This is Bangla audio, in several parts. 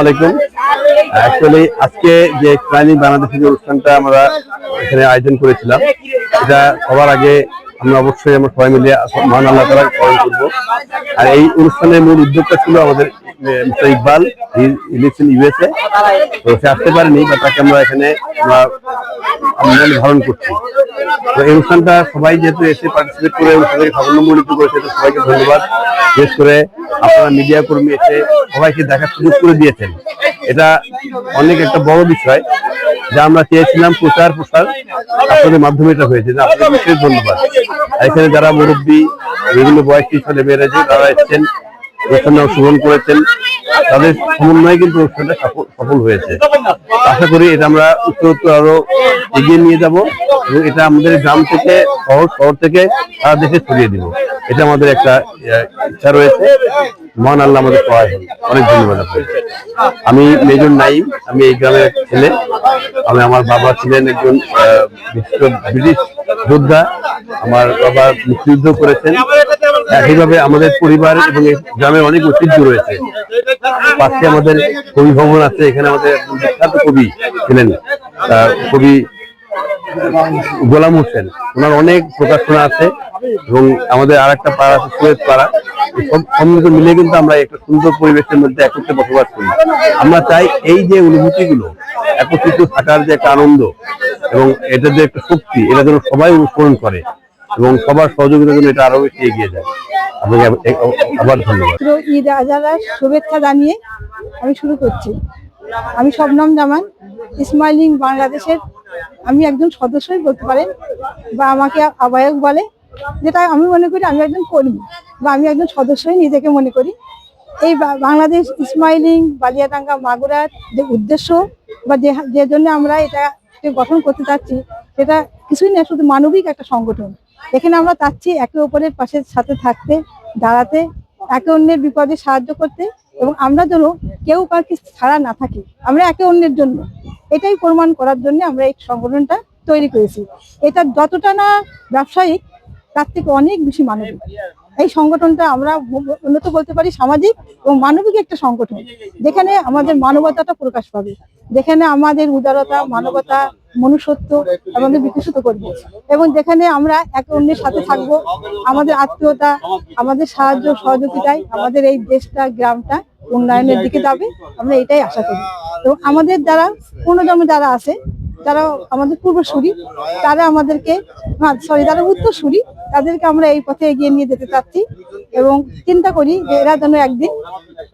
আলাইকুম। আজকে যে অনুষ্ঠানটা আমরা এখানে আয়োজন করেছিলাম এটা সবার আগে আমরা অবশ্যই আমরা সবাই মিলে মহান আল্লাহ তালা স্মরণ করব। আর এই অনুষ্ঠানের মূল উদ্যোগটা ছিল আমাদের ইকবাল। Election USA. তো সে আসতে পারেনি বা তাকে আমরা এখানে আমরা ধারণ করছি। তো এই অনুষ্ঠানটা সবাই যেহেতু এসে পার্টিসিপেট করে অনুষ্ঠানটাকে সাফল্যমণ্ডিত করেছে তো সবাইকে ধন্যবাদ। বিশেষ করে আপনারা মিডিয়া কর্মী এসে সবাইকে দেখার সুযোগ করে দিয়েছেন। এটা অনেক একটা বড় বিষয়, যা আমরা চেয়েছিলাম প্রচার প্রসার আপনাদের মাধ্যমে এটা হয়েছে। আপনাদের বিশেষ ধন্যবাদ। এখানে যারা মুরব্বী বিভিন্ন বয়সী ছেলে মেয়েরা যে তারা এসছেন, অনুষ্ঠানে অংশগ্রহণ করেছেন। তাদের সমন্বয়ে কিন্তু অনুষ্ঠানটা সফল হয়েছে। আশা করি এটা আমরা উত্তর উত্তর আরও এগিয়ে নিয়ে যাব এবং এটা আমাদের গ্রাম থেকে, শহর শহর থেকে সারা দেশে ছড়িয়ে দিব। এটা আমাদের একটা ইচ্ছা রয়েছে। মহান আল্লাহ আমাদের সহায় হন অনেক ধন্যবাদ আমি মেজর নাইম, আমি এই গ্রামের এক ছেলে। আমি আমার বাবা ছিলেন একজন ব্রিটিশ যোদ্ধা। আমার বাবা মুক্তিযুদ্ধ করেছেন। একইভাবে আমাদের পরিবার এবং গ্রামের অনেক ঐতিহ্য রয়েছে। পাশে আমাদের কবি ভবন আছে, এখানে আমাদের বিখ্যাত কবি ছিলেন। কবি গোলাম হোসেন। ওনার অনেক প্রকাশনা আছে এবং আমাদের আর একটা পাড়া আছে সুয়েজ পাড়া। মিলে কিন্তু আমরা একটা সুন্দর পরিবেশের মধ্যে একত্রে বসবাস করি। আমরা চাই এই যে অনুভূতিগুলো, একত্রিত থাকার যে একটা আনন্দ এবং এটা যে একটা শক্তি, এটা যেন সবাই অনুসরণ করে এবং সবার সহযোগিতা জন্য এটা আরও বেশি এগিয়ে যায়। আপনাকে আবার ধন্যবাদ। ঈদ আজারা শুভেচ্ছা জানিয়ে আমি শুরু করছি। আমি শবনম জামান স্মাইলিং বাংলাদেশের আমি একজন সদস্যই বলতে পারেন, বা আমাকে আহ্বায়ক বলে, যেটা আমি মনে করি আমি একজন কর্মী, বা আমি একজন সদস্যই নিজেকে মনে করি। এই বাংলাদেশ স্মাইলিং বালিয়াডাঙ্গা, মাগুরার যে উদ্দেশ্য, বা যে যে জন্য আমরা এটা গঠন করতে চাচ্ছি, সেটা কিছুই না, শুধু মানবিক একটা সংগঠন। এখানে আমরা চাচ্ছি একে অপরের পাশে সাথে থাকতে, দাঁড়াতে, একে অন্যের বিপদে সাহায্য করতে এবং আমরা যেন কেউ কাউকে ছাড়া না থাকি, আমরা একে অন্যের জন্য। এটাই প্রমাণ করার জন্য আমরা এই সংগঠনটা তৈরি করেছি। এটা যতটা না ব্যবসায়িক, তার থেকে অনেক বেশি মানবিক। এই সংগঠনটা আমরা উন্নত বলতে পারি সামাজিক এবং মানবিক একটা সংগঠন, যেখানে আমাদের মানবতাটা প্রকাশ পাবে। যেখানে আমাদের উদারতা, মানবতা মনুষ্যত্ব আমাদের বিকশিত করবে এবং যেখানে আমরা একে অন্যের সাথে থাকব, আমাদের আত্মীয়তা, আমাদের সাহায্য, সহযোগিতায় আমাদের এই দেশটা, গ্রামটা উন্নয়নের দিকে যাবে। আমরা এটাই আশা করি। এবং আমাদের যারা পূর্ণজন্মে যারা আছে, যারা আমাদের পূর্বসূরি, তারা আমাদেরকে সরি যারা উত্তরসূরি, তাদেরকে আমরা এই পথে এগিয়ে নিয়ে যেতে চাচ্ছি এবং চিন্তা করি যে এরা যেন একদিন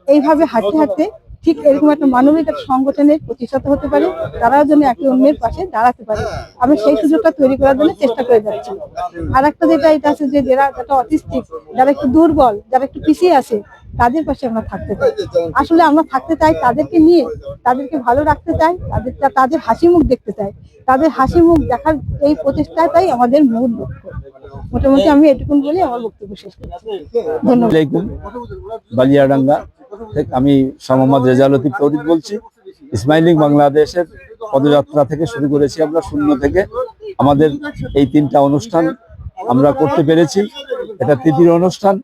এইভাবে হাঁটতে হাঁটতে ঠিক এরকম একটা মানবিক সংগঠনের প্রতিষ্ঠাত হতে পারে, তারাও যেন একে অন্যের পাশে দাঁড়াতে পারে। আমরা সেই সুযোগটা তৈরি করার জন্য চেষ্টা করে যাচ্ছি। আর একটা যেটা এটা আছে যে যারা যারা অটিস্টিক, যারা একটু দুর্বল, যারা একটু পিছিয়ে আছে, তাদের পাশে আমরা থাকতে চাই। আসলে আমরা থাকতে চাই তাদেরকে নিয়ে, তাদেরকে ভালো রাখতে চাই, তাদের তাদের হাসি মুখ দেখতে চাই। তাদের হাসি মুখ দেখার এই প্রচেষ্টাটাই আমাদের মূল লক্ষ্য। মোটামুটি আমি এটুকুন বলে আমার বক্তব্য শেষ করছি। ধন্যবাদ। বালিয়াডাঙ্গা আমি শাহ মোহাম্মদ রেজা লতিফ তৌরিদ বলছি। স্মাইলিং বাংলাদেশের পদযাত্রা থেকে শুরু করেছি আমরা, শূন্য থেকে। আমাদের এই তিনটা অনুষ্ঠান আমরা করতে পেরেছি। এটা তৃতীয় অনুষ্ঠান।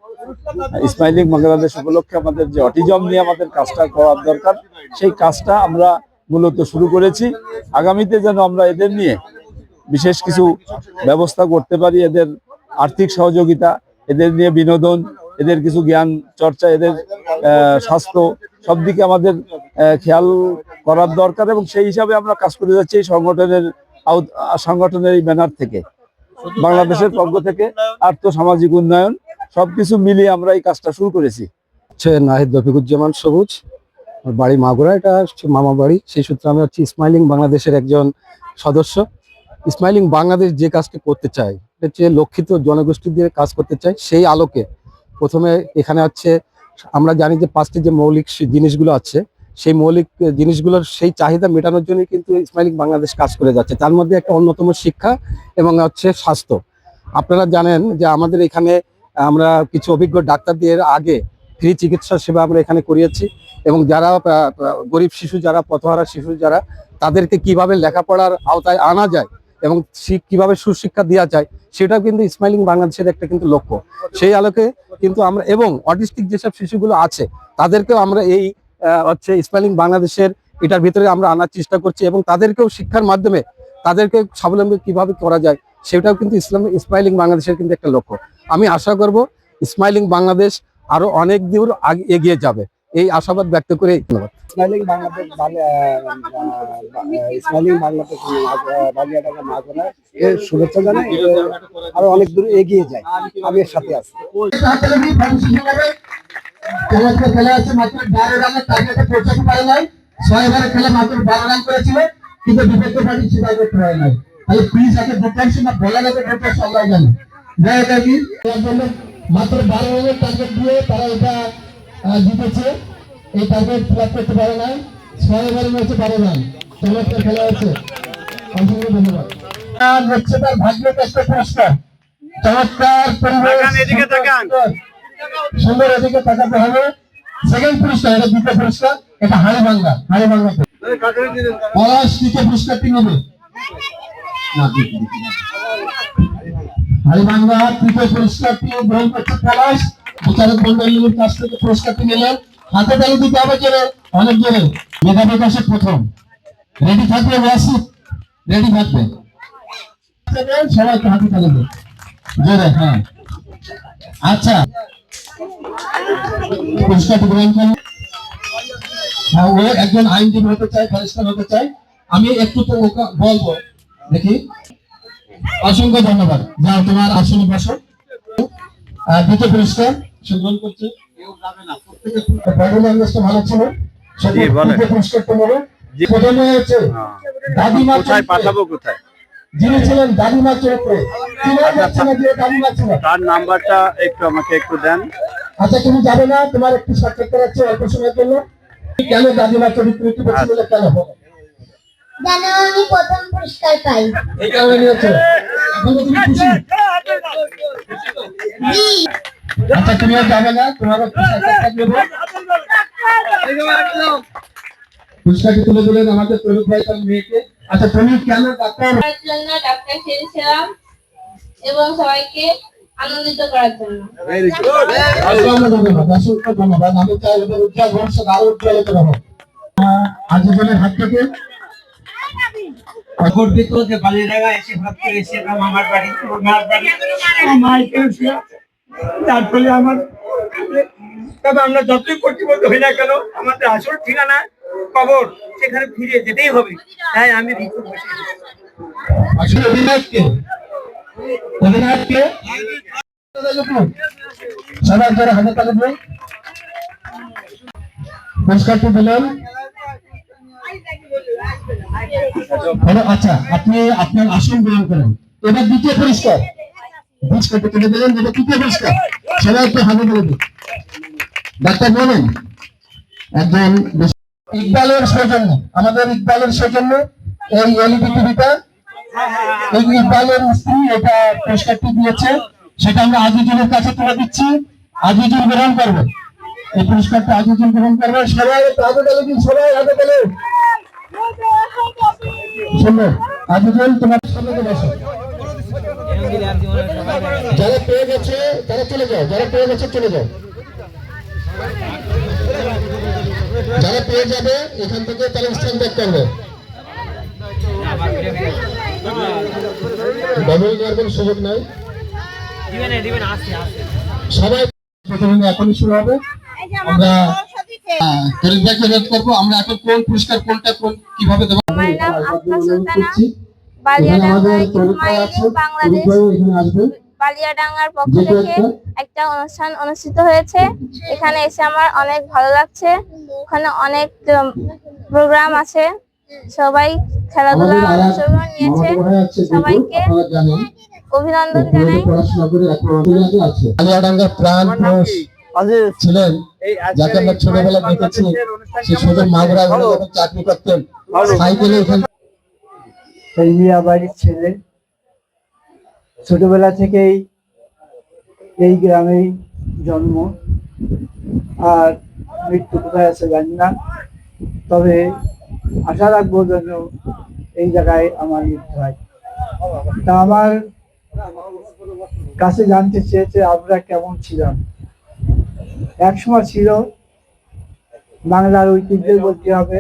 স্মাইলিং বাংলাদেশ উপলক্ষে আমাদের যে অটিজম নিয়ে আমাদের কাজটা করার দরকার, সেই কাজটা আমরা মূলত শুরু করেছি। আগামীতে যেন আমরা এদের নিয়ে বিশেষ কিছু ব্যবস্থা করতে পারি, এদের আর্থিক সহযোগিতা, এদের নিয়ে বিনোদন এদের কিছু জ্ঞান, চর্চা, এদের স্বাস্থ্য সব দিকে আমাদের খেয়াল করার দরকার এবং সেই হিসাবে আমরা কাজ করে যাচ্ছি এই সংগঠনের সংগঠনের এই ব্যানার থেকে। বাংলাদেশের পক্ষ থেকে আর্থ সামাজিক উন্নয়ন, সবকিছু মিলিয়ে আমরা এই কাজটা শুরু করেছি। নাহিদ রফিকুজ্জামান সবুজ বাড়ি মাগুরা, এটা মামা বাড়ি। সেই সূত্রে আমি হচ্ছে স্মাইলিং বাংলাদেশের একজন সদস্য। স্মাইলিং বাংলাদেশ যে কাজটা করতে চায় হচ্ছে লক্ষিত জনগোষ্ঠী দিয়ে কাজ করতে চায়, সেই আলোকে প্রথমে এখানে হচ্ছে, আমরা জানি যে পাঁচটি যে মৌলিক জিনিসগুলো আছে, সেই মৌলিক জিনিসগুলোর সেই চাহিদা মেটানোর জন্য কিন্তু স্মাইলিং বাংলাদেশ কাজ করে যাচ্ছে। তার মধ্যে একটা অন্যতম শিক্ষা এবং হচ্ছে স্বাস্থ্য। আপনারা জানেন যে আমাদের এখানে আমরা কিছু অভিজ্ঞ ডাক্তার দিয়ে আগে ফ্রি চিকিৎসা সেবা আমরা এখানে করিয়েছি এবং যারা গরিব শিশু যারা, পথহারা শিশু যারা, তাদেরকে কীভাবে লেখাপড়ার আওতায় আনা যায় এবং কীভাবে সুশিক্ষা দেওয়া যায়, সেটাও কিন্তু স্মাইলিং বাংলাদেশের একটা কিন্তু লক্ষ্য। সেই আলোকে কিন্তু আমরা এবং অটিস্টিক যেসব শিশুগুলো আছে, তাদেরকেও আমরা এই হচ্ছে স্মাইলিং বাংলাদেশের এটার ভিতরে আমরা আনার চেষ্টা করছি এবং তাদেরকেও শিক্ষার মাধ্যমে তাদেরকে স্বাবলম্বী কীভাবে করা যায়, সেটাও কিন্তু ইসলাম স্মাইলিং বাংলাদেশের কিন্তু একটা লক্ষ্য। আমি আশা করব স্মাইলিং বাংলাদেশ আরও অনেক দূর এগিয়ে যাবে। এই আশাবাদ ব্যক্ত করে ধন্যবাদ। স্মাইলিং বাংলাদেশ স্মাইলিং বাংলাদেশ বালিয়াডাঙ্গা মাঝরা এর শুভেচ্ছা জানাই আরও অনেক দূর এগিয়ে যায়। আমি এর সাথে আছি। খেলা আছে মাত্র বারো রানের টার্গেটে পৌঁছাতে পারে নাই ছয় ওভারে খেলে মাত্র বারো রান করেছিল কিন্তু বিপক্ষ পার্টি সেটাই করতে পারে নাই তাহলে প্লিজ একে ডিফেন্স না বলার আগে ডিফেন্স সবাই জানে জয় কাকি মাত্র বারো রানের টার্গেট দিয়ে তারা এটা জিতেছে এই টার্গেট ফিল করতে পারে নাই। ছয় ওভারে হচ্ছে বারো রান। চমৎকার খেলা হয়েছে। অসংখ্য ধন্যবাদ। হচ্ছে তার ভাগ্য কষ্ট পুরস্কার। চমৎকার সুন্দর। এদিকে তাকাতে হবে। সেকেন্ড পুরস্কার এটা দ্বিতীয় পুরস্কার এটা হাড়ি ভাঙ্গা হাড়ি ভাঙ্গা পলাশ তৃতীয় পুরস্কারটি নেবে। না, দ্বিতীয়, দ্বিতীয়। হাড়ি ভাঙ্গা তৃতীয় পুরস্কারটি গ্রহণ করছে পলাশ। বিচারক মন্ডলীর কাছ থেকে পুরস্কারটি নিলেন হাতে দিতে হবে অনেক জোরে মেধা প্রথম। রেডি থাকবে রেডি থাকবে। সবাইকে হাতে জোরে হ্যাঁ। আচ্ছা। পুরস্কারটি গ্রহণ করুন। হ্যাঁ, ও একজন আইনজীবী হতে চায় ব্যারিস্টার হতে চায়। আমি একটু তো বলব। দেখি। অসংখ্য ধন্যবাদ। যাও তোমার আসনে বসো। দ্বিতীয় পুরস্কার। সে গ্রহণ করছে। বডি ল্যাঙ্গুয়েজটা ভালো ছিল। পুরস্কারটা নেবে প্রথমে হচ্ছে দাদিমা কোথায় পাঠাবো কোথায়? যিনি ছিলেন দাদিমা চরিত্রে। দাদিমা ছিল তার নাম্বারটা একটু আমাকে একটু দেন। আচ্ছা তুমি যাবে না তোমার একটু সাক্ষাৎ করাচ্ছে অল্প সময়ের জন্য। কেন দাদিমা চরিত্র একটু বেশি বলে কেন হবে? যেন আমি প্রথম পুরস্কার পাই। এই কারণে নিয়েছো। তুমি খুশি আচ্ছা তুমি আর যাবে না তোমার একটু পুরস্কারটি তুলে দিলেন আমাদের তরুণ ভাই তার মেয়েকে আচ্ছা তুমি কেন ডাক্তার ডাক্তার সেরেছিলাম এবং সবাইকে আনন্দিত করার জন্য ধন্যবাদ অসংখ্য ধন্যবাদ আমি চাই ওদের উজ্জ্বল ভবিষ্যৎ আরও উজ্জ্বলিত হবে আজীবনের হাত থেকে গর্বিত যে বালিডাঙ্গা এসে আমার বাড়ি ওর মার বাড়ি আছে। ফলে আমার তবে আমরা যতই কর্তৃপক্ষ হই না কেন, আমাদের আসল ঠিকানা কবর, সেখানে ফিরে যেতেই হবে। তাই আমি আচ্ছা আপনি আপনার আসন গ্রহণ করেন। এবার দ্বিতীয় পুরস্কার। পুরস্কারটি তুলে দিলেন যেটা তৃতীয় পুরস্কার সবাই একটু হাতে তুলে দিন। ডাক্তার বলেন একজন ইকবালের সৌজন্য আমাদের ইকবালের সৌজন্য এই এলইডি টিভিটা। এই ইকবালের স্ত্রী এটা পুরস্কারটি দিয়েছে সেটা আমরা আজিজুলের কাছে তুলে দিচ্ছি। আজিজুল গ্রহণ করবে। এই পুরস্কারটা আজিজুল গ্রহণ করবে। সবাই হাতে তালে দিন সবাই হাতে তালে শুনবে আজিজুল তোমার সামনে বসো। যারা পেয়ে গেছে তারা চলে যাও যারা পেয়ে গেছে চলে যাও। যারা পেয়ে যাবে এখান থেকে তারা স্ট্যান্ড ব্যাক করবে। নেওয়ার সুযোগ নাই। সবাই এখনই শুরু হবে। আমরা ভাইকে অনুরোধ করব। আমরা এখন কোন পুরস্কার কোনটা কোন কীভাবে দেবো? বালিয়াডাঙ্গা ইসমাইল বাংলাদেশ বালিয়াডাঙ্গার পক্ষ থেকে একটা অনুষ্ঠান অনুষ্ঠিত হয়েছে। এখানে এসে আমার অনেক ভালো লাগছে। ওখানে অনেক প্রোগ্রাম আছে। সবাই খেলাধুলা অংশগ্রহণ নিয়েছে। সবাইকে অভিনন্দন জানাই। প্রাণ ছিলেন যাকে আমরা ছোটবেলা দেখেছি। সে শুধু মাগুরা চাকরি করতেন। সাইকেলে এখানে সেই মিয়া বাড়ির ছেলে। ছোটবেলা থেকেই এই গ্রামেই জন্ম। আর মৃত্যু কোথায় আছে জানি না। তবে আশা রাখব যেন এই জায়গায় আমার মৃত্যু হয়। তা আমার কাছে জানতে চেয়েছে আমরা কেমন ছিলাম। এক সময় ছিল বাংলার ঐতিহ্য বলতে হবে।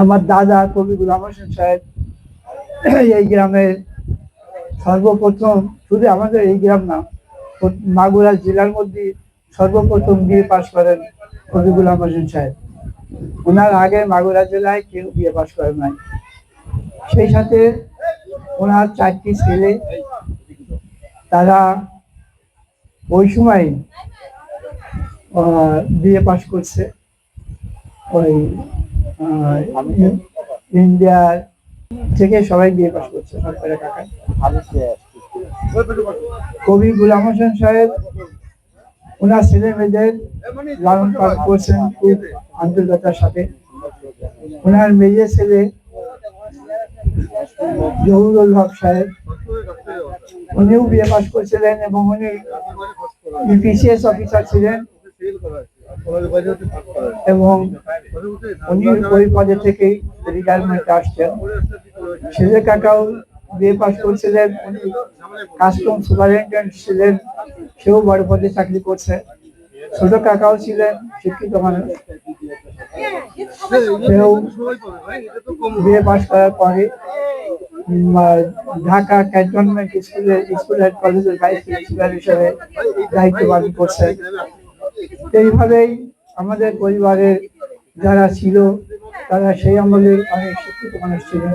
আমার দাদা কবি গুলাম হোসেন সাহেব, এই গ্রামের সর্বপ্রথম, শুধু আমাদের এই গ্রাম না, মাগুরা জেলার মধ্যে সর্বপ্রথম বিয়ে পাশ করেন কবি গুলাম হোসেন সাহেব। ওনার আগে মাগুরা জেলায় কেউ বিয়ে পাশ করেন নাই। সেই সাথে ওনার চারটি ছেলে, তারা ওই সময় বিয়ে পাশ করছে। ওই আহ, ইন্ডিয়ার থেকে সবাই বিয়ে পাশ করছে সরকারের টাকায়। কবি গুলাম হোসেন সাহেব ওনার ছেলে মেয়েদের লালন পালন করছেন খুব আন্তরিকতার সাথে। ওনার মেয়ে ছেলে জহুরুল হক সাহেব উনিও বিয়ে পাশ করছিলেন এবং উনি বিপিসিএস অফিসার ছিলেন। এবং উনি ওই পদে থেকেই রিটায়ারমেন্ট আসছেন। ছেলে কাকাও বিয়ে পাশ করছিলেন, উনি কাস্টম সুপারিনটেন্ডেন্ট ছিলেন, সেও বড় পদে চাকরি করছে। ছোট কাকাও ছিলেন, শিক্ষিত মানুষ। সেও বিয়ে পাশ করার পরে ঢাকা ক্যান্টনমেন্ট স্কুলের স্কুল অ্যান্ড কলেজের ভাইস প্রিন্সিপাল হিসেবে দায়িত্ব পালন করছেন। এইভাবেই আমাদের পরিবারের যারা ছিল, তারা সেই আমলের অনেক শিক্ষিত মানুষ ছিলেন।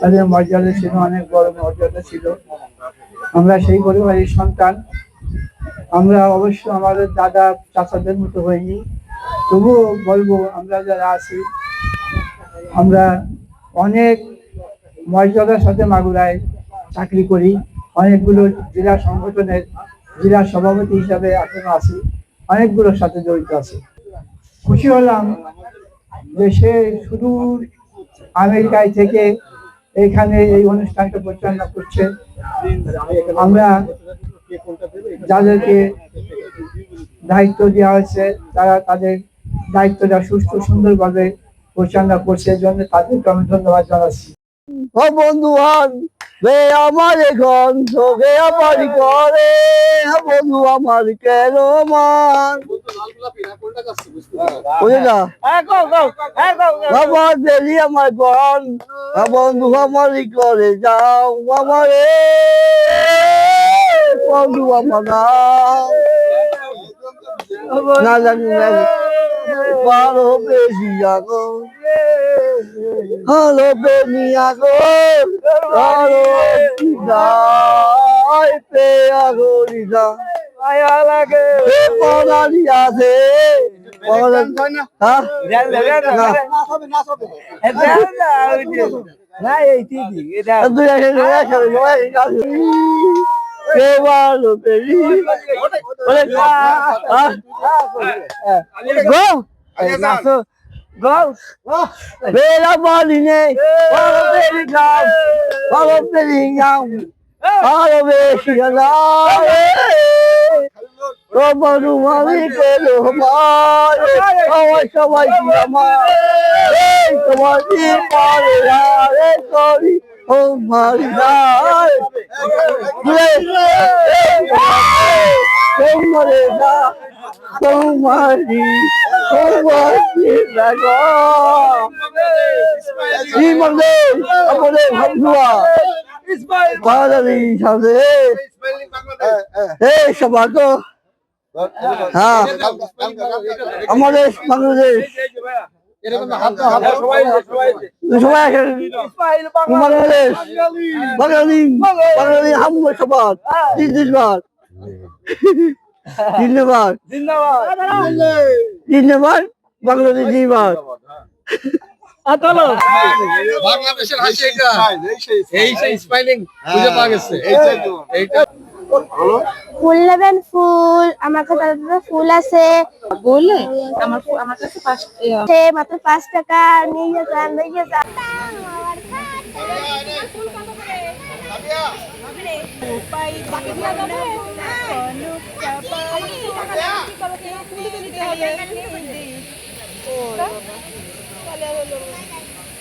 তাদের মর্যাদা ছিল, অনেক বড় মর্যাদা ছিল। আমরা সেই পরিবারের সন্তান। আমরা অবশ্য আমাদের দাদা, চাচাদের মতো হইনি তবুও বলব, আমরা যারা আছি, আমরা অনেক মর্যাদার সাথে মাগুরায় চাকরি করি। অনেকগুলো জেলা সংগঠনের জেলা সভাপতি হিসাবে এখনও আছি। অনেকগুলোর সাথে জড়িত আছে। খুশি হলাম যে সে সুদূর আমেরিকায় থেকে এখানে এই অনুষ্ঠানটা পরিচালনা করছে। আমরা যাদেরকে দায়িত্ব দেওয়া হয়েছে, তারা তাদের দায়িত্বটা সুস্থ সুন্দরভাবে পরিচালনা করছে এর জন্য তাদেরকে আমি ধন্যবাদ জানাচ্ছি। ও বন্ধু হন বে আমার এখন তোকে আমার করে বন্ধু আমার কেন মান বুঝলি না? দেরি আমার গন বন্ধু আমার করে যাও আমারে বন্ধু আমার না জানি না ভালো বেশি জাগো ভালো বেনিয়া গো ভালো পেয়া গরিদা আয়া লাগে পড়ালি আছে হ্যাঁ দুই এসে দুই এসে দুই এসে কে ভালো বেরি বলে গো নাচো গো বেলা বলিনে ভালো বেরি গাও ভালো বেরি গাও ভালো বেশি গাও তোমারু ও মারি গায় তোমারে না তোমারি তোমারি লাগো আমাদের ভাবুয়া বাঙালি সাথে হ্যাঁ। আমাদের বাংলাদেশ। সবাই বাংলাদেশ বাঙালি বাঙালি হামলা সবার জিন্দাবাদ। জিন্দাবাদ। জিন্দাবাদ বাংলাদেশ জিন্দাবাদ। বাংলাদেশের হাসি এটা। এই সেই স্মাইলিং। বুঝে পাওয়া গেছে। এইটা। ফুল নেবেন ফুল আমার কাছে ফুল আছে। বললে আমার আমার কাছে পাঁচ মাত্র পাঁচ টাকা নিয়ে যান নিয়ে যান।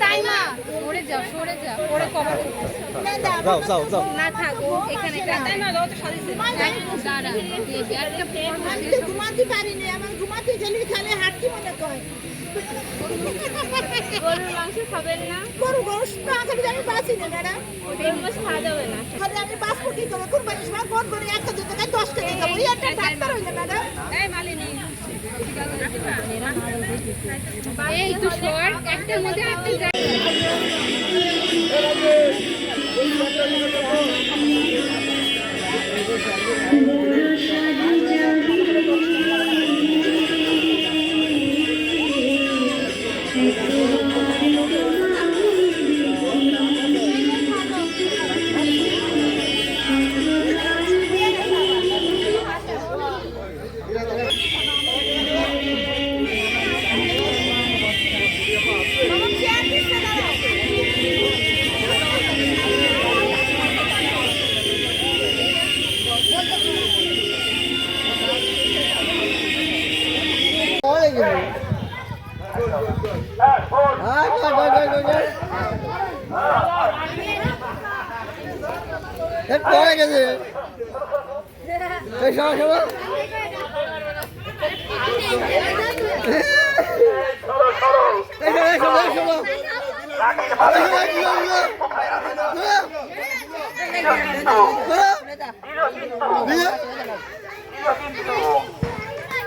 তাই না? সরে যাও সরে যাও। ওরে কভার যাও যাও যাও। না থাকো এখানে তাই না দাও তো সাজিয়ে দাঁড়া একটা ঘুমাতে পারিনি আমার ঘুমাতে গেলে খালি হাঁটতে মনে করে গরুর মাংস খাবেন না? গরু গোস না খালি আমি বাঁচি না ম্যাডাম গরুর মাংস খাওয়া যাবে না। খালি আমি বাঁচবো কি করে? কুরবানি সময় কোন করে একটা দু টাকায় দশ টাকা খাব। এই একটা ডাক্তার হইলে ম্যাডাম এই মালিনী। এই তো শর্ট একটার মধ্যে একটা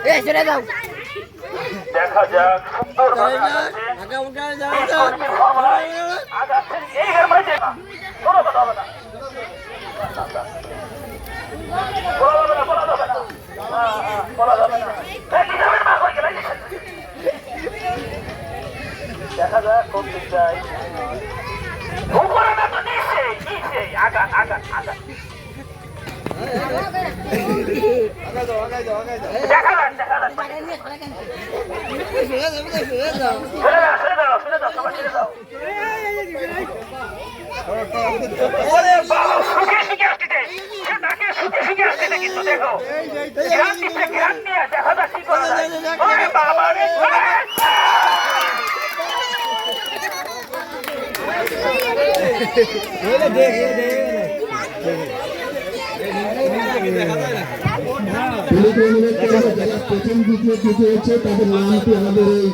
গেল এই যে। দেখা যাক কোন দিক যায় আগা আগা আগা দেখা দেখা ওরে বাবা কিন্তু দেখো দেখা। করা যায় ওরে পুলিশকে অনুরোধ করব প্রথম দ্বিতীয় তৃতীয় হচ্ছে তাদের নামটি আমাদের এই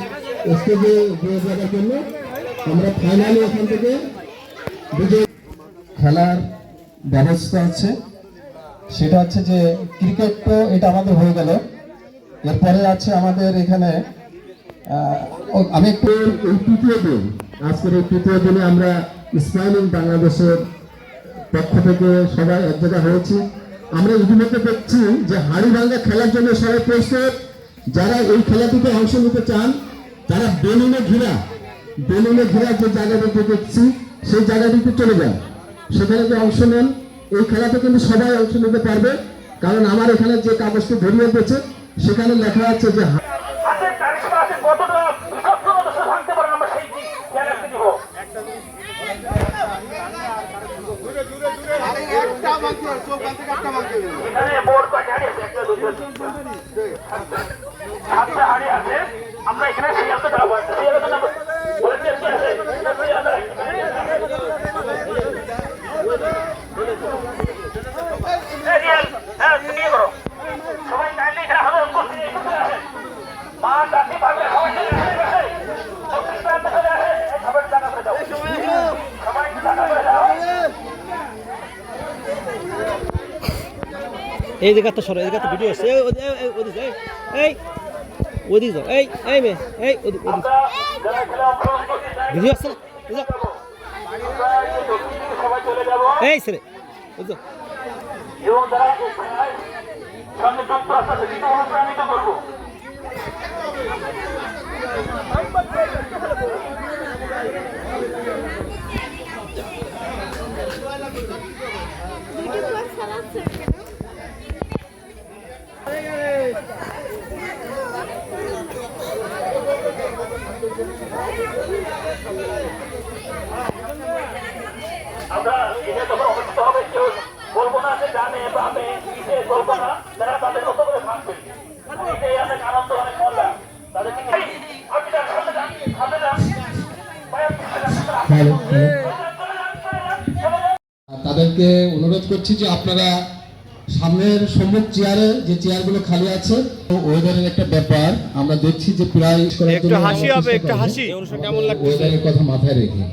স্টেজে দিয়ে দেওয়ার জন্য আমরা ফাইনালি এখান থেকে খেলার ব্যবস্থা আছে। সেটা হচ্ছে যে ক্রিকেট তো এটা আমাদের হয়ে গেল। এরপরে আছে আমাদের এখানে আমি একটু তৃতীয় দিন আজকের এই তৃতীয় দিনে আমরা স্মাইলিং বাংলাদেশের পক্ষ থেকে সবাই এক জায়গায় হয়েছি। আমরা ইতিমধ্যে দেখছি যে হাড়ি ভাঙ্গা খেলার জন্য সবাই প্রস্তুত। যারা এই খেলাটিতে অংশ নিতে চান, তারা বেলুনে ঘিরা বেলুনে ঘিরা যে জায়গাটিতে দেখছি, সেই জায়গাটিতে চলে যান। সেখানে যে অংশ নেন। এই খেলাতে কিন্তু সবাই অংশ নিতে পারবে। কারণ আমার এখানে যে কাগজটি ধরিয়ে দিয়েছে, সেখানে লেখা আছে যে হা- হাতের কারিশমা আছে কতটা বিচক্ষণতা সে ভাঙতে পারেন আমরা সেই জ্ঞান একটা দিব এখানে বোর্ড কয়টা হাড়ি আছে একটা দুটো সাতটা হাড়ি আছে আমরা এখানে এই জায়গা তো সরো, এই জায়গা তো ভিডিও আছে। ওদিক এই ওদিক যাও, এই এই মে এই, ওদিক ওদিক। ভিডিও আছে এই স্যার Thank you. আমরা এটা তখন অবস্থিত হবে, কেউ বলব না যে জানে পাবে কিসে বলব না যারা তাদের মতো করে থাকবে। এটাই অনেক আনন্দ অনেক মজা তাদেরকে তাদেরকে অনুরোধ করছি যে আপনারা সামনের সম্মুখ চেয়ারে যে চেয়ারগুলো খালি আছে ওয়েদারের একটা ব্যাপার। আমরা দেখছি যে প্রায় একটু হাসি হবে একটু হাসি। ওয়েদারের কথা মাথায় রেখে।